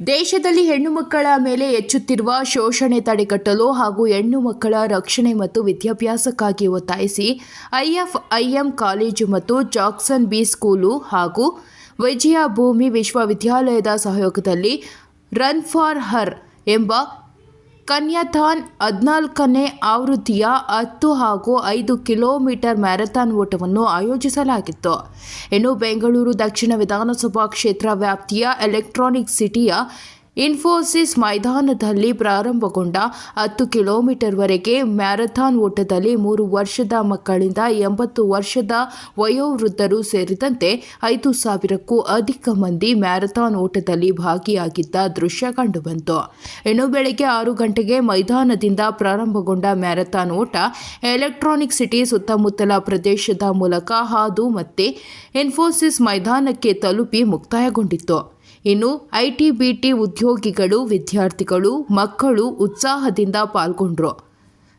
ದೇಶದಲ್ಲಿ ಹೆಣ್ಣು ಮಕ್ಕಳ ಮೇಲೆ ಹೆಚ್ಚುತ್ತಿರುವ ಶೋಷಣೆ ತಡೆಗಟ್ಟಲು ಹಾಗೂ ಹೆಣ್ಣು ಮಕ್ಕಳ ರಕ್ಷಣೆ ಮತ್ತು ವಿದ್ಯಾಭ್ಯಾಸಕ್ಕಾಗಿ ಒತ್ತಾಯಿಸಿ ಐಎಫ್ಐಎಂ ಕಾಲೇಜು ಮತ್ತು ಜಾಕ್ಸನ್ ಬಿ ಸ್ಕೂಲು ಹಾಗೂ ವಿಜಯ ವಿಶ್ವವಿದ್ಯಾಲಯದ ಸಹಯೋಗದಲ್ಲಿ ರನ್ ಫಾರ್ ಹರ್ ಎಂಬ ಕನ್ಯಾಥಾನ್ ಹದಿನಾಲ್ಕನೇ ಆವೃತ್ತಿಯ ಹತ್ತು ಹಾಗೂ ಐದು ಕಿಲೋಮೀಟರ್ ಮ್ಯಾರಥಾನ್ ಓಟವನ್ನು ಆಯೋಜಿಸಲಾಗಿತ್ತು. ಇನ್ನು ಬೆಂಗಳೂರು ದಕ್ಷಿಣ ವಿಧಾನಸಭಾ ಕ್ಷೇತ್ರ ವ್ಯಾಪ್ತಿಯ ಎಲೆಕ್ಟ್ರಾನಿಕ್ ಸಿಟಿಯ ಇನ್ಫೋಸಿಸ್ ಮೈದಾನದಲ್ಲಿ ಪ್ರಾರಂಭಗೊಂಡ ಹತ್ತು ಕಿಲೋಮೀಟರ್ವರೆಗೆ ಮ್ಯಾರಥಾನ್ ಓಟದಲ್ಲಿ ಮೂರು ವರ್ಷದ ಮಕ್ಕಳಿಂದ ಎಂಬತ್ತು ವರ್ಷದ ವಯೋವೃದ್ಧರು ಸೇರಿದಂತೆ ಐದು ಸಾವಿರಕ್ಕೂ ಅಧಿಕ ಮಂದಿ ಮ್ಯಾರಥಾನ್ ಓಟದಲ್ಲಿ ಭಾಗಿಯಾಗಿದ್ದ ದೃಶ್ಯ ಕಂಡುಬಂತು. ಇನ್ನು ಬೆಳಗ್ಗೆ ಆರು ಗಂಟೆಗೆ ಮೈದಾನದಿಂದ ಪ್ರಾರಂಭಗೊಂಡ ಮ್ಯಾರಥಾನ್ ಓಟ ಎಲೆಕ್ಟ್ರಾನಿಕ್ ಸಿಟಿ ಸುತ್ತಮುತ್ತಲ ಪ್ರದೇಶದ ಮೂಲಕ ಹಾದು ಮತ್ತೆ ಇನ್ಫೋಸಿಸ್ ಮೈದಾನಕ್ಕೆ ತಲುಪಿ ಮುಕ್ತಾಯಗೊಂಡಿತ್ತು. ಇನ್ನು ಐಟಿ ಬಿಟಿ ಉದ್ಯೋಗಿಗಳು, ವಿದ್ಯಾರ್ಥಿಗಳು, ಮಕ್ಕಳು ಉತ್ಸಾಹದಿಂದ ಪಾಲ್ಗೊಂಡ್ರು.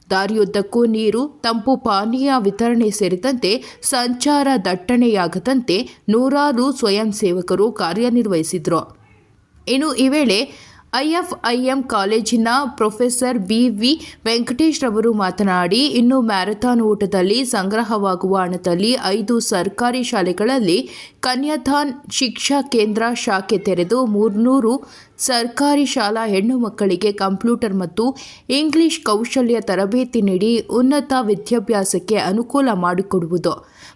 ದಾರಿಯುದ್ದಕ್ಕೂ ನೀರು, ತಂಪು ಪಾನೀಯ ವಿತರಣೆ ಸೇರಿದಂತೆ ಸಂಚಾರ ದಟ್ಟಣೆಯಾಗದಂತೆ ನೂರಾರು ಸ್ವಯಂ ಸೇವಕರು ಕಾರ್ಯನಿರ್ವಹಿಸಿದ್ರು. ಇನ್ನು ಈ ವೇಳೆ ಐಎಫ್ಐಎಂ ಕಾಲೇಜಿನ ಪ್ರೊಫೆಸರ್ ಬಿ ವಿ ವೆಂಕಟೇಶ್ ರವರು ಮಾತನಾಡಿ, ಇನ್ನು ಮ್ಯಾರಥಾನ್ ಓಟದಲ್ಲಿ ಸಂಗ್ರಹವಾಗುವ ಹಣದಲ್ಲಿ ಐದು ಸರ್ಕಾರಿ ಶಾಲೆಗಳಲ್ಲಿ ಕನ್ಯಾಥಾನ್ ಶಿಕ್ಷಾ ಕೇಂದ್ರ ಶಾಖೆ ತೆರೆದು ಮೂರ್ನೂರು ಸರ್ಕಾರಿ ಶಾಲಾ ಹೆಣ್ಣು ಮಕ್ಕಳಿಗೆ ಕಂಪ್ಯೂಟರ್ ಮತ್ತು ಇಂಗ್ಲಿಷ್ ಕೌಶಲ್ಯ ತರಬೇತಿ ನೀಡಿ ಉನ್ನತ ವಿದ್ಯಾಭ್ಯಾಸಕ್ಕೆ ಅನುಕೂಲ ಮಾಡಿಕೊಡುವುದು.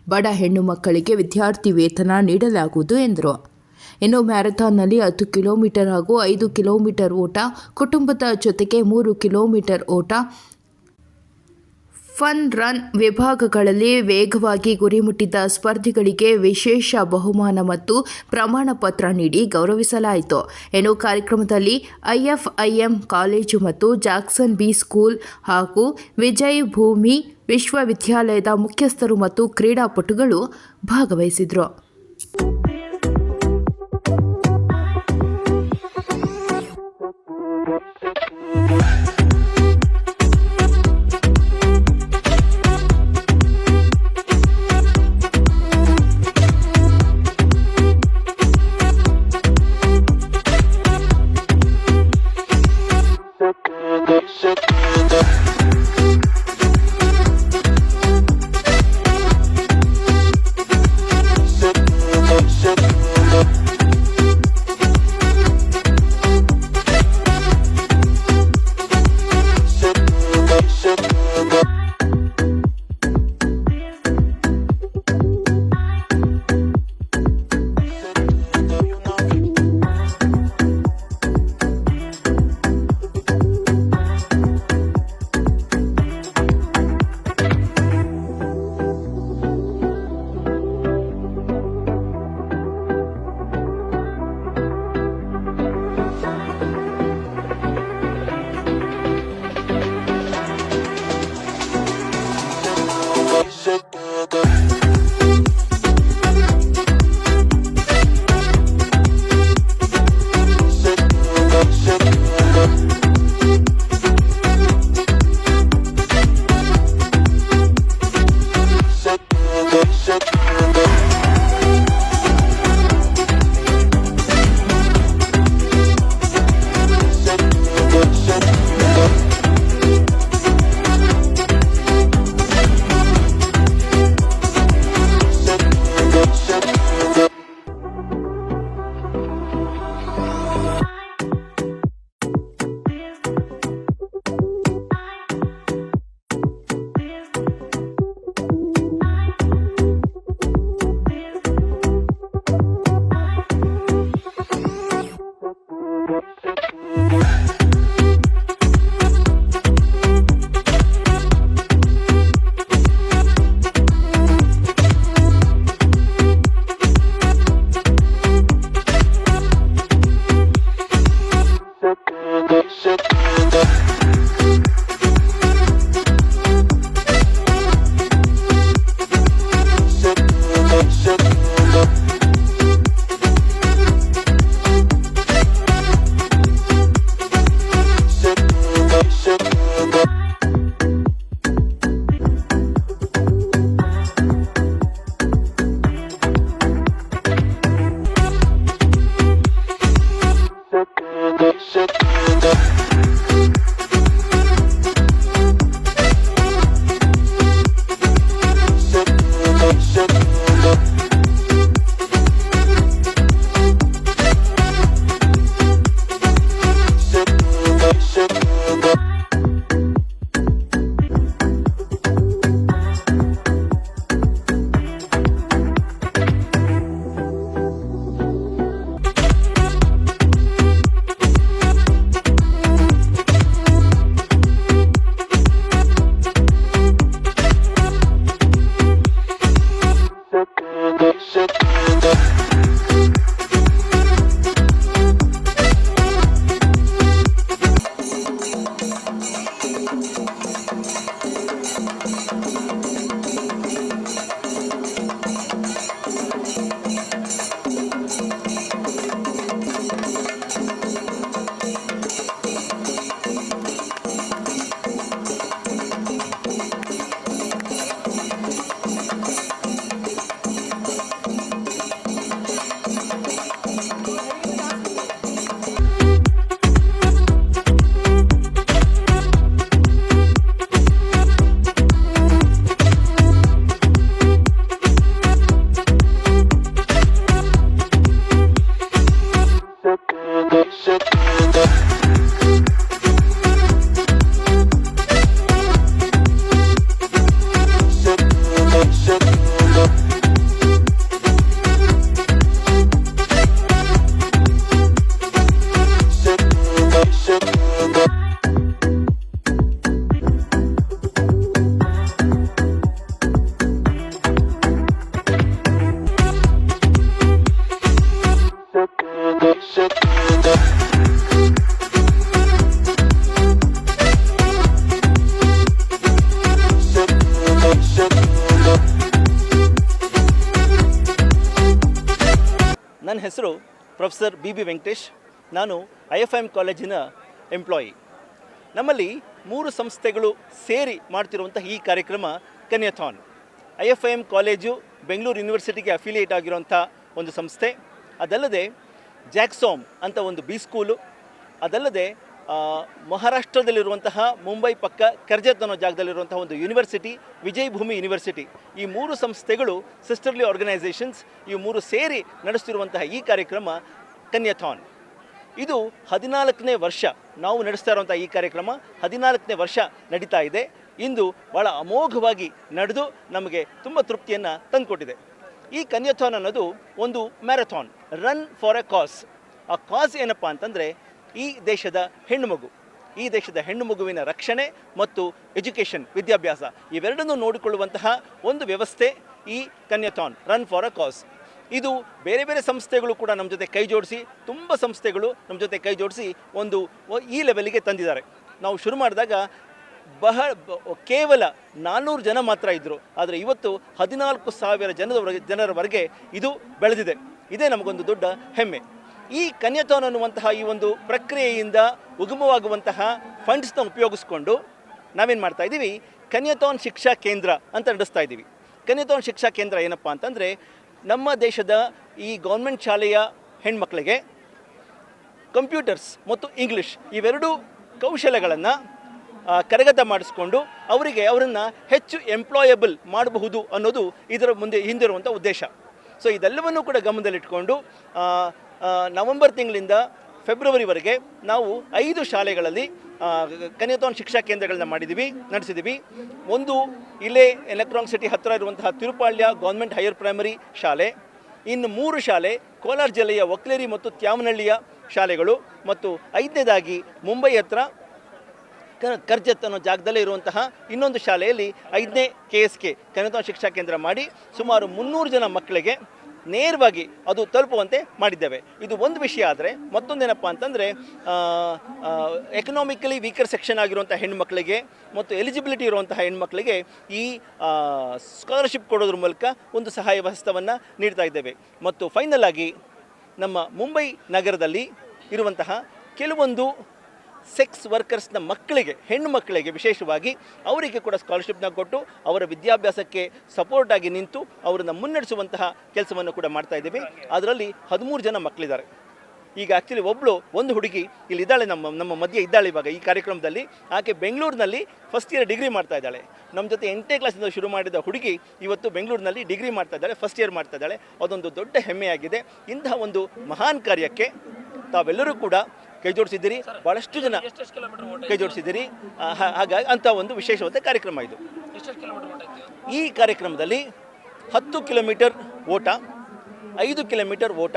ಬಡ ಹೆಣ್ಣು ಮಕ್ಕಳಿಗೆ ವಿದ್ಯಾರ್ಥಿ ವೇತನ ನೀಡಲಾಗುವುದು ಎಂದರು. ಇನ್ನು ಮ್ಯಾರಥಾನ್ನಲ್ಲಿ ಹತ್ತು ಕಿಲೋಮೀಟರ್ ಹಾಗೂ ಐದು ಕಿಲೋಮೀಟರ್ ಓಟ, ಕುಟುಂಬದ ಜೊತೆಗೆ ಮೂರು ಕಿಲೋಮೀಟರ್ ಓಟ. ಫನ್ ರನ್ ವಿಭಾಗಗಳಲ್ಲಿ ವೇಗವಾಗಿ ಗುರಿ ಮುಟ್ಟಿದ ಸ್ಪರ್ಧಿಗಳಿಗೆ ವಿಶೇಷ ಬಹುಮಾನ ಮತ್ತು ಪ್ರಮಾಣ ಪತ್ರ ನೀಡಿ ಗೌರವಿಸಲಾಯಿತು. ಇನ್ನು ಕಾರ್ಯಕ್ರಮದಲ್ಲಿ ಐಎಫ್ಐಎಂ ಕಾಲೇಜು ಮತ್ತು ಜಾಕ್ಸನ್ ಬಿ ಸ್ಕೂಲ್ ಹಾಗೂ ವಿಜಯ್ ಭೂಮಿ ವಿಶ್ವವಿದ್ಯಾಲಯದ ಮುಖ್ಯಸ್ಥರು ಮತ್ತು ಕ್ರೀಡಾಪಟುಗಳು ಭಾಗವಹಿಸಿದರು. B B Venkatesh, ನಾನು ಐ ಎಫ್ ಎಂ ಕಾಲೇಜಿನ ಎಂಪ್ಲಾಯಿ. ನಮ್ಮಲ್ಲಿ ಮೂರು ಸಂಸ್ಥೆಗಳು ಸೇರಿ ಮಾಡ್ತಿರುವಂಥ ಈ ಕಾರ್ಯಕ್ರಮ Kanyathon. I F I M college Bengaluru ಯೂನಿವರ್ಸಿಟಿಗೆ affiliate ಆಗಿರುವಂಥ ಒಂದು ಸಂಸ್ಥೆ. ಅದಲ್ಲದೆ ಜಾಕ್ಸೋಮ್ ಅಂತ ಒಂದು ಬಿ ಸ್ಕೂಲು. ಅದಲ್ಲದೆ ಮಹಾರಾಷ್ಟ್ರದಲ್ಲಿರುವಂತಹ ಮುಂಬೈ ಪಕ್ಕ ಕರ್ಜತ್ ಅನ್ನೋ ಜಾಗದಲ್ಲಿರುವಂತಹ ಒಂದು ಯೂನಿವರ್ಸಿಟಿ ವಿಜಯ್ ಭೂಮಿ ಯೂನಿವರ್ಸಿಟಿ. ಈ ಮೂರು ಸಂಸ್ಥೆಗಳು ಸಿಸ್ಟರ್ಲಿ ಆರ್ಗನೈಸೇಷನ್ಸ್ ಈ ಮೂರು ಸೇರಿ ನಡೆಸ್ತಿರುವಂತಹ ಈ ಕಾರ್ಯಕ್ರಮ ಕನ್ಯಾಥಾನ್. ಇದು ಹದಿನಾಲ್ಕನೇ ವರ್ಷ ನಾವು ನಡೆಸ್ತಾ ಇರುವಂಥ ಈ ಕಾರ್ಯಕ್ರಮ. ಹದಿನಾಲ್ಕನೇ ವರ್ಷ ನಡೀತಾ ಇದೆ. ಇಂದು ಭಾಳ ಅಮೋಘವಾಗಿ ನಡೆದು ನಮಗೆ ತುಂಬ ತೃಪ್ತಿಯನ್ನು ತಂದುಕೊಟ್ಟಿದೆ. ಈ ಕನ್ಯಥಾನ್ ಅನ್ನೋದು ಒಂದು marathon, run for a cause. ಆ ಕಾಸ್ ಏನಪ್ಪ ಅಂತಂದರೆ ಈ ದೇಶದ ಹೆಣ್ಣುಮಗು ಈ ದೇಶದ ಹೆಣ್ಣು ಮಗುವಿನ ರಕ್ಷಣೆ ಮತ್ತು ಎಜುಕೇಷನ್, ವಿದ್ಯಾಭ್ಯಾಸ ಇವೆರಡನ್ನೂ ನೋಡಿಕೊಳ್ಳುವಂತಹ ಒಂದು ವ್ಯವಸ್ಥೆ ಈ ಕನ್ಯಥಾನ್, ರನ್ ಫಾರ್ ಅ ಕಾಸ್. ಇದು ಬೇರೆ ಬೇರೆ ಸಂಸ್ಥೆಗಳು ಕೂಡ ನಮ್ಮ ಜೊತೆ ಕೈ ಜೋಡಿಸಿ, ತುಂಬ ಸಂಸ್ಥೆಗಳು ನಮ್ಮ ಜೊತೆ ಕೈ ಜೋಡಿಸಿ ಒಂದು ಈ ಲೆವೆಲಿಗೆ ತಂದಿದ್ದಾರೆ. ನಾವು ಶುರು ಮಾಡಿದಾಗ ಬಹ ಕೇವಲ ನಾನ್ನೂರು ಜನ ಮಾತ್ರ ಇದ್ದರು ಆದರೆ ಇವತ್ತು ಹದಿನಾಲ್ಕು ಸಾವಿರ ಜನದವರೆಗೆ ಜನರವರೆಗೆ ಇದು ಬೆಳೆದಿದೆ. ಇದೇ ನಮಗೊಂದು ದೊಡ್ಡ ಹೆಮ್ಮೆ. ಈ ಕನ್ಯತೋನ್ ಅನ್ನುವಂತಹ ಈ ಒಂದು ಪ್ರಕ್ರಿಯೆಯಿಂದ ಉಗಮವಾಗುವಂತಹ ಫಂಡ್ಸ್ನ ಉಪಯೋಗಿಸ್ಕೊಂಡು ನಾವೇನು ಮಾಡ್ತಾ ಇದ್ದೀವಿ ಕನ್ಯತೋನ್ ಶಿಕ್ಷಾ ಕೇಂದ್ರ ಅಂತ ನಡೆಸ್ತಾ ಇದ್ದೀವಿ ಕನ್ಯತೋನ್ ಶಿಕ್ಷಾ ಕೇಂದ್ರ ಏನಪ್ಪ ಅಂತಂದರೆ ನಮ್ಮ ದೇಶದ ಈ ಗೌರ್ಮೆಂಟ್ ಶಾಲೆಯ ಹೆಣ್ಮಕ್ಳಿಗೆ ಕಂಪ್ಯೂಟರ್ಸ್ ಮತ್ತು ಇಂಗ್ಲಿಷ್ ಇವೆರಡೂ ಕೌಶಲ್ಯಗಳನ್ನು ಕರಗತ ಮಾಡಿಸ್ಕೊಂಡು ಅವರಿಗೆ ಅವರನ್ನು ಹೆಚ್ಚು ಎಂಪ್ಲಾಯಬಲ್ ಮಾಡಬಹುದು ಅನ್ನೋದು ಇದರ ಮುಂದೆ ಹಿಂದಿರುವಂಥ ಉದ್ದೇಶ. ಸೊ ಇದೆಲ್ಲವನ್ನೂ ಕೂಡ ಗಮನದಲ್ಲಿಟ್ಕೊಂಡು ನವೆಂಬರ್ ತಿಂಗಳಿಂದ ಫೆಬ್ರವರಿವರೆಗೆ ನಾವು ಐದು ಶಾಲೆಗಳಲ್ಲಿ ಕನ್ಯತೋನ್ ಕನ್ಯಾಥಾನ್ ಶಿಕ್ಷಾ ಕೇಂದ್ರಗಳನ್ನ ಮಾಡಿದ್ದೀವಿ ನಡೆಸಿದ್ದೀವಿ ಒಂದು ಇಲ್ಲೇ ಎಲೆಕ್ಟ್ರಾನಿಕ್ ಸಿಟಿ ಹತ್ತಿರ ಇರುವಂತಹ ತಿರುಪಾಳ್ಯ ಗೌರ್ಮೆಂಟ್ ಹೈಯರ್ ಪ್ರೈಮರಿ ಶಾಲೆ, ಇನ್ನು ಮೂರು ಶಾಲೆ ಕೋಲಾರ ಜಿಲ್ಲೆಯ ಒಕ್ಲೇರಿ ಮತ್ತು ತ್ಯಾವನಹಳ್ಳಿಯ ಶಾಲೆಗಳು ಮತ್ತು ಐದನೇದಾಗಿ ಮುಂಬೈ ಹತ್ರ ಕರ್ಜತ್ ಅನ್ನೋ ಜಾಗದಲ್ಲೇ ಇರುವಂತಹ ಇನ್ನೊಂದು ಶಾಲೆಯಲ್ಲಿ ಐದನೇ ಕೆ ಎಸ್ ಕೆ ಕನ್ನಡ ಶಿಕ್ಷಾ ಕೇಂದ್ರ ಮಾಡಿ ಸುಮಾರು ಮುನ್ನೂರು ಜನ ಮಕ್ಕಳಿಗೆ ನೇರವಾಗಿ ಅದು ತಲುಪುವಂತೆ ಮಾಡಿದ್ದೇವೆ. ಇದು ಒಂದು ವಿಷಯ ಆದರೆ ಮತ್ತೊಂದೇನಪ್ಪ ಅಂತಂದರೆ ಎಕನಾಮಿಕಲಿ ವೀಕರ್ ಸೆಕ್ಷನ್ ಆಗಿರುವಂಥ ಹೆಣ್ಮಕ್ಳಿಗೆ ಮತ್ತು ಎಲಿಜಿಬಿಲಿಟಿ ಇರುವಂತಹ ಹೆಣ್ಮಕ್ಳಿಗೆ ಈ ಸ್ಕಾಲರ್ಶಿಪ್ ಕೊಡೋದ್ರ ಮೂಲಕ ಒಂದು ಸಹಾಯ ಹಸ್ತವನ್ನು ನೀಡ್ತಾ ಇದ್ದೇವೆ. ಮತ್ತು ಫೈನಲ್ ಆಗಿ ನಮ್ಮ ಮುಂಬೈ ನಗರದಲ್ಲಿ ಇರುವಂತಹ ಕೆಲವೊಂದು ಸೆಕ್ಸ್ ವರ್ಕರ್ಸ್ನ ಮಕ್ಕಳಿಗೆ, ಹೆಣ್ಣು ಮಕ್ಕಳಿಗೆ ವಿಶೇಷವಾಗಿ ಅವರಿಗೆ ಕೂಡ ಸ್ಕಾಲರ್ಶಿಪ್ನ ಕೊಟ್ಟು ಅವರ ವಿದ್ಯಾಭ್ಯಾಸಕ್ಕೆ ಸಪೋರ್ಟ್ ಆಗಿ ನಿಂತು ಅವರನ್ನು ಮುನ್ನಡೆಸುವಂತಹ ಕೆಲಸವನ್ನು ಕೂಡ ಮಾಡ್ತಾ ಇದ್ದೀವಿ. ಅದರಲ್ಲಿ ಹದಿಮೂರು ಜನ ಮಕ್ಕಳಿದ್ದಾರೆ. ಈಗ ಆ್ಯಕ್ಚುಲಿ ಒಬ್ಬಳು ಒಂದು ಹುಡುಗಿ ಇಲ್ಲಿ ಇದ್ದಾಳೆ, ನಮ್ಮ ನಮ್ಮ ಮಧ್ಯೆ ಇದ್ದಾಳೆ ಇವಾಗ ಈ ಕಾರ್ಯಕ್ರಮದಲ್ಲಿ. ಆಕೆ ಬೆಂಗಳೂರಿನಲ್ಲಿ ಫಸ್ಟ್ ಇಯರ್ ಡಿಗ್ರಿ ಮಾಡ್ತಾ ಇದ್ದಾಳೆ. ನಮ್ಮ ಜೊತೆ ಎಂಟನೇ ಕ್ಲಾಸಿಂದ ಶುರು ಮಾಡಿದ ಹುಡುಗಿ ಇವತ್ತು ಬೆಂಗಳೂರಿನಲ್ಲಿ ಡಿಗ್ರಿ ಮಾಡ್ತಾ ಇದ್ದಾಳೆ ಫಸ್ಟ್ ಇಯರ್ ಮಾಡ್ತಾ ಇದ್ದಾಳೆ. ಅದೊಂದು ದೊಡ್ಡ ಹೆಮ್ಮೆಯಾಗಿದೆ. ಇಂತಹ ಒಂದು ಮಹಾನ್ ಕಾರ್ಯಕ್ಕೆ ತಾವೆಲ್ಲರೂ ಕೂಡ ಕೈ ಜೋಡಿಸಿದ್ದೀರಿ. ಭಾಳಷ್ಟು ಜನ ಕೈ ಜೋಡಿಸಿದ್ದೀರಿ. ಹಾಗಾಗಿ ಅಂಥ ಒಂದು ವಿಶೇಷವಾದ ಕಾರ್ಯಕ್ರಮ ಇದು. ಈ ಕಾರ್ಯಕ್ರಮದಲ್ಲಿ ಹತ್ತು ಕಿಲೋಮೀಟರ್ ಓಟ, ಐದು ಕಿಲೋಮೀಟರ್ ಓಟ,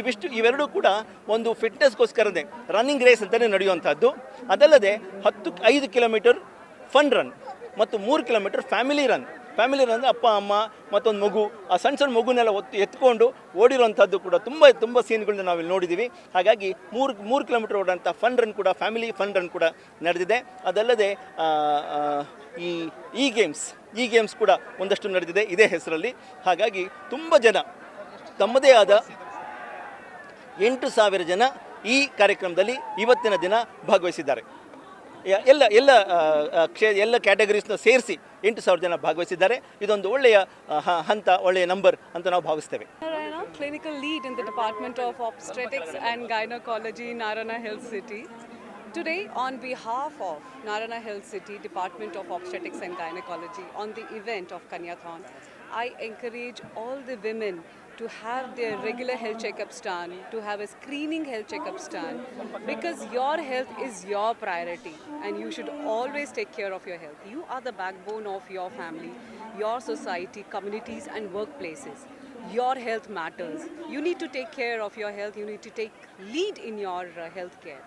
ಇವಿಷ್ಟು, ಇವೆರಡೂ ಕೂಡ ಒಂದು ಫಿಟ್ನೆಸ್ಗೋಸ್ಕರನೇ ರನ್ನಿಂಗ್ ರೇಸ್ ಅಂತಲೇ ನಡೆಯುವಂಥದ್ದು. ಅದಲ್ಲದೆ ಹತ್ತು, ಐದು ಕಿಲೋಮೀಟರ್ ಫನ್ ರನ್ ಮತ್ತು ಮೂರು ಕಿಲೋಮೀಟರ್ ಫ್ಯಾಮಿಲಿ ರನ್ ಫ್ಯಾಮಿಲಿ ಅಂದರೆ ಅಪ್ಪ, ಅಮ್ಮ, ಮತ್ತೊಂದು ಮಗು. ಆ ಸಣ್ಣ ಸಣ್ಣ ಮಗುನೆಲ್ಲ ಒತ್ತು ಎತ್ಕೊಂಡು ಓಡಿರುವಂಥದ್ದು ಕೂಡ ತುಂಬ ತುಂಬ ಸೀನ್ಗಳನ್ನ ನಾವಿಲ್ಲಿ ನೋಡಿದ್ದೀವಿ ಹಾಗಾಗಿ ಮೂರು ಮೂರು ಕಿಲೋಮೀಟರ್ ಓಡಂಥ ಫನ್ ರನ್ ಕೂಡ ಫ್ಯಾಮಿಲಿ ಫನ್ ರನ್ ಕೂಡ ನಡೆದಿದೆ. ಅದಲ್ಲದೆ ಈ ಈ ಗೇಮ್ಸ್ ಈ ಗೇಮ್ಸ್ ಕೂಡ ಒಂದಷ್ಟು ನಡೆದಿದೆ ಇದೇ ಹೆಸರಲ್ಲಿ. ಹಾಗಾಗಿ ತುಂಬ ಜನ, ತಮ್ಮದೇ ಆದ ಎಂಟು ಸಾವಿರ ಜನ ಈ ಕಾರ್ಯಕ್ರಮದಲ್ಲಿ ಇವತ್ತಿನ ದಿನ ಭಾಗವಹಿಸಿದ್ದಾರೆ. ಎಲ್ಲ ಎಲ್ಲ ಕ್ಷೇ ಎಲ್ಲ ಕ್ಯಾಟಗರೀಸ್ನ ಸೇರಿಸಿ ಎಂಟು ಸಾವಿರ ಜನ ಭಾಗವಹಿಸಿದ್ದಾರೆ ಇದೊಂದು ಒಳ್ಳೆಯ ಹಂತ ಒಳ್ಳೆಯ ನಂಬರ್ ಅಂತ ನಾವು ಭಾವಿಸ್ತೇವೆ clinical lead in the Department of Obstetrics and Gynecology, Narana Health City. Today, on behalf of Narana Health City, Department of Obstetrics and Gynecology, on the event of Kanyathon, I encourage all the women to have their regular health checkups done, to have a screening health checkups done, because your health is your priority and you should always take care of your health. You are the backbone of your family, your society, communities, and workplaces your health matters. You need to take care of your health. You need to take lead in your uh, health care.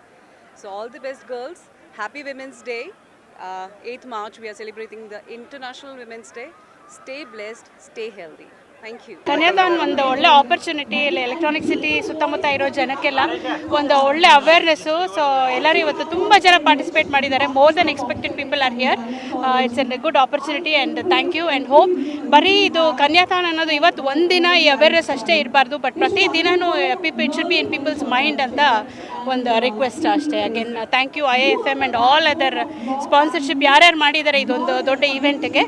So all the best, girls. Happy Women's Day. Uh, 8th March, we are celebrating the International Women's Day. Stay blessed. Stay healthy. Thank you Kanyadan ಒಂದು ಒಳ್ಳೆ opportunity ಇಲ್ಲಿ electronic city ಸುತ್ತಮುತ್ತ ಇರೋ ಜನಕ್ಕೆಲ್ಲ ಒಂದು ಒಳ್ಳೆ awareness so ಎಲ್ಲರೂ ಇವತ್ತು ತುಂಬ ಜನ ಪಾರ್ಟಿಸಿಪೇಟ್ ಮಾಡಿದ್ದಾರೆ. More than expected people are here it's an good opportunity and thank you and hope ಬರೀ ಇದು ಕನ್ಯಾದಾನ್ ಅನ್ನೋದು ಇವತ್ತು ಒಂದಿನ ಈ ಅವೇರ್ನೆಸ್ ಅಷ್ಟೇ ಇರಬಾರ್ದು. ಬಟ್ ಪ್ರತಿ ದಿನವೂ people it should be in people's mind ಅಂತ ಒಂದು ರಿಕ್ವೆಸ್ಟ್ ಅಷ್ಟೇ. Again thank you I F M and all other sponsorship ಯಾರ್ಯಾರು ಮಾಡಿದ್ದಾರೆ ಇದೊಂದು ದೊಡ್ಡ ಇವೆಂಟ್ಗೆ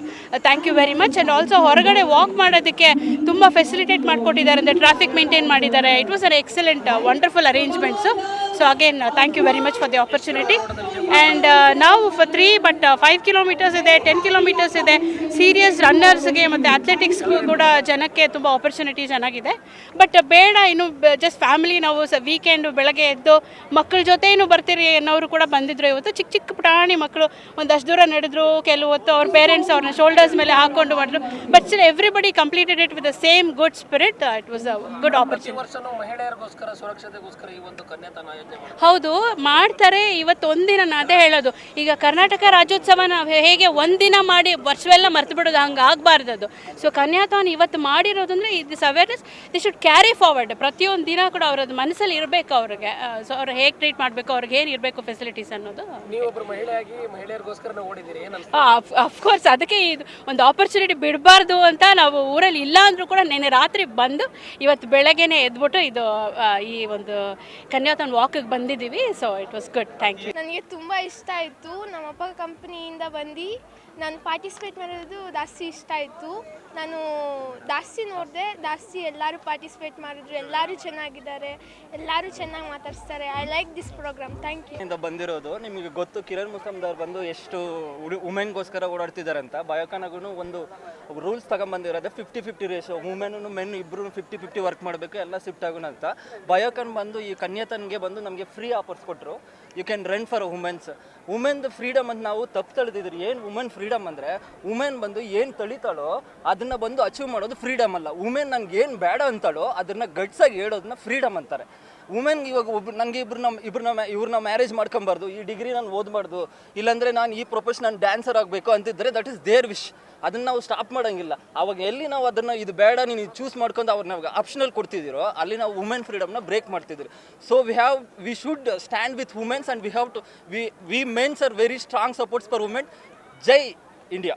thank you very much and also ಹೊರಗಡೆ ವಾಕ್ ಮಾಡೋದಕ್ಕೆ ತುಂಬ ಫೆಸಿಲಿಟೇಟ್ ಮಾಡಿಕೊಟ್ಟಿದ್ದಾರೆ ಅಂದರೆ ಟ್ರಾಫಿಕ್ ಮೇಂಟೈನ್ ಮಾಡಿದ್ದಾರೆ. It was an excellent wonderful arrangements so again thank you very much for the opportunity and ನಾವು for three but five kilometres ಇದೆ ten kilometres ಇದೆ. Serious ರನ್ನರ್ಸ್ಗೆ ಮತ್ತು ಅಥ್ಲೆಟಿಕ್ಸ್ಗೂ ಕೂಡ ಜನಕ್ಕೆ ತುಂಬ ಆಪರ್ಚುನಿಟಿ ಚೆನ್ನಾಗಿದೆ. ಬಟ್ ಬೇಡ ಇನ್ನು ಜಸ್ಟ್ ಫ್ಯಾಮಿಲಿ ನಾವು ಸ ವೀಕೆಂಡು ಬೆಳಗ್ಗೆ ಎದ್ದು ಮಕ್ಕಳ ಏನು ಬರ್ತೀರಿ ಅನ್ನೋರು ಕೂಡ ಬಂದಿದ್ರು ಇವತ್ತು. ಚಿಕ್ಕ ಚಿಕ್ಕ ಪುಟಾಣಿ ಮಕ್ಕಳು ಒಂದಷ್ಟು ದೂರ ನಡೆದ್ರು ಕೆಲವು ಹೊತ್ತು ಅವ್ರ ಪೇರೆಂಟ್ಸ್ ಅವ್ರನ್ನ ಶೋಲ್ಡರ್ಸ್ ಮೇಲೆ ಹಾಕೊಂಡು ಮಾಡಿದ್ರು. But still everybody completed it with the same good spirit it was a good opportunity ಹೌದು ಮಾಡ್ತಾರೆ. ಇವತ್ತು ಒಂದಿನ ನಾದೆ ಅದೇ ಹೇಳೋದು. ಈಗ ಕರ್ನಾಟಕ ರಾಜ್ಯೋತ್ಸವ ನಾವು ಹೇಗೆ ಒಂದಿನ ಮಾಡಿ ವರ್ಷವೆಲ್ಲ ಮರ್ತು ಬಿಡೋದು ಹಂಗೆ ಆಗಬಾರ್ದು ಅದು. ಸೊ ಕನ್ಯಾಥಾನ್ ಇವತ್ತು ಮಾಡಿರೋದು ಅಂದರೆ this awareness the should carry forward ಪ್ರತಿಯೊಂದು ದಿನ ಕೂಡ ಅವ್ರದ್ದು ಮನಸ್ಸಲ್ಲಿ ಇರಬೇಕು ಅವ್ರಿಗೆ. ಸೊ ಅವ್ರು ಹೇಗೆ ಟ್ರೀಟ್ ಮಾಡಬೇಕು ಅವ್ರಿಗೆ ಏನು ಇರಬೇಕು ಫೆಸಿಲಿಟೀಸ್ ಅನ್ನೋದು. ಅಫ್ಕೋರ್ಸ್ ಅದಕ್ಕೆ ಇದು ಒಂದು ಆಪರ್ಚುನಿಟಿ ಬಿಡಬಾರ್ದು ಅಂತ ನಾವು ಊರಲ್ಲಿ ಇಲ್ಲ ಅಂದರೂ ಕೂಡ ನೆನ್ನೆ ರಾತ್ರಿ ಬಂದು ಇವತ್ತು ಬೆಳಗ್ಗೆನೆ ಎದ್ಬಿಟ್ಟು ಇದು ಈ ಒಂದು ಕನ್ಯಾಥಾನ್ ವಾಕಿಗೆ ಬಂದಿದ್ದೀವಿ. So it was good thank you ನನಗೆ ತುಂಬ ಇಷ್ಟ ಆಯಿತು. ನಮ್ಮಪ್ಪ ಕಂಪ್ನಿಯಿಂದ ಬಂದು ನಾನು ಪಾರ್ಟಿಸಿಪೇಟ್ ಮಾಡಿರೋದು ಜಾಸ್ತಿ ಇಷ್ಟ ಆಯಿತು. ನಾನು ದಾಸ್ತಿ ನೋಡಿದೆ ದಾಸ್ತಿ ಎಲ್ಲರೂ ಪಾರ್ಟಿಸಿಪೇಟ್ ಮಾಡಿದ್ರು, ಎಲ್ಲರೂ ಚೆನ್ನಾಗಿದ್ದಾರೆ, ಎಲ್ಲರೂ ಚೆನ್ನಾಗಿ ಮಾತಾಡಿಸ್ತಾರೆ. I like this programme thank you ಇಂದ ಬಂದಿರೋದು, ನಿಮಗೆ ಗೊತ್ತು, ಕಿರಣ್ ಮುಸಮ್ದವ್ರು ಬಂದು ಎಷ್ಟು ವುಮೆನ್ಗೋಸ್ಕರ ಓಡಾಡ್ತಿದ್ದಾರೆ ಅಂತ. ಬಯೋಕಾನಗೂ ಒಂದು rules ತಗೊಂಬಂದಿರೋದೆ fifty fifty ratio women men ಇಬ್ಬರು ಫಿಫ್ಟಿ ಫಿಫ್ಟಿ ವರ್ಕ್ ಮಾಡಬೇಕು, ಎಲ್ಲ ಶಿಫ್ಟ್ ಆಗೋಣ ಅಂತ. ಬಯೋಕಾನ್ ಬಂದು, ಈ ಕನ್ಯಾತನ್ಗೆ ಬಂದು ನಮಗೆ ಫ್ರೀ ಆಫರ್ಸ್ ಕೊಟ್ಟರು you can run for womens ವುಮೆನ್ದು freedom ಅಂತ ನಾವು ತಪ್ಪು ತಳೆದಿದ್ರಿ. ಏನು ವುಮೆನ್ ಫ್ರೀಡಮ್ ಅಂದರೆ ವುಮೆನ್ ಬಂದು ಏನು ತಳಿತಾಳೋ ಅದನ್ನ ಬಂದು ಅಚೀವ್ ಮಾಡೋದು ಫ್ರೀಡಮ್ ಅಲ್ಲ. ವುಮೆನ್ ನಂಗೆ ಏನು ಬೇಡ ಅಂತಾಳೋ ಅದನ್ನ ಗಟ್ಸಾಗಿ ಹೇಳೋದನ್ನ ಫ್ರೀಡಮ್ ಅಂತಾರೆ. ವುಮೆನ್ ಇವಾಗ ಒಬ್ರು ನನಗೆ ಇಬ್ರು ನಮ್ಮ ಇಬ್ರನ್ನ ಇವ್ರನ್ನ ಮ್ಯಾರೇಜ್ ಮಾಡ್ಕೊಬಾರ್ದು, ಈ ಡಿಗ್ರಿ ನಾನು ಓದಬಾರ್ದು, ಇಲ್ಲಾಂದ್ರೆ ನಾನು ಈ ಪ್ರೊಫೆಷನ್ ನಾನು ಡ್ಯಾನ್ಸರ್ ಆಗಬೇಕು ಅಂತಿದ್ರೆ ದಟ್ ಇಸ್ ದೇರ್ ವಿಶ್ ಅದನ್ನ ನಾವು ಸ್ಟಾಪ್ ಮಾಡೋಂಗಿಲ್ಲ. ಅವಾಗ ಎಲ್ಲಿ ನಾವು ಅದನ್ನ ಇದು ಬೇಡ, ನೀನು ಚೂಸ್ ಮಾಡ್ಕೊಂಡು ಅವ್ರನ್ನ ಆಪ್ಷನಲ್ ಕೊಡ್ತಿದ್ದೀರೋ ಅಲ್ಲಿ ನಾವು ವುಮೆನ್ ಫ್ರೀಡಮ್ನ ಬ್ರೇಕ್ ಮಾಡ್ತಿದ್ರು. So we have we should stand with womens and we have to we we mens are very strong supports for women Jai India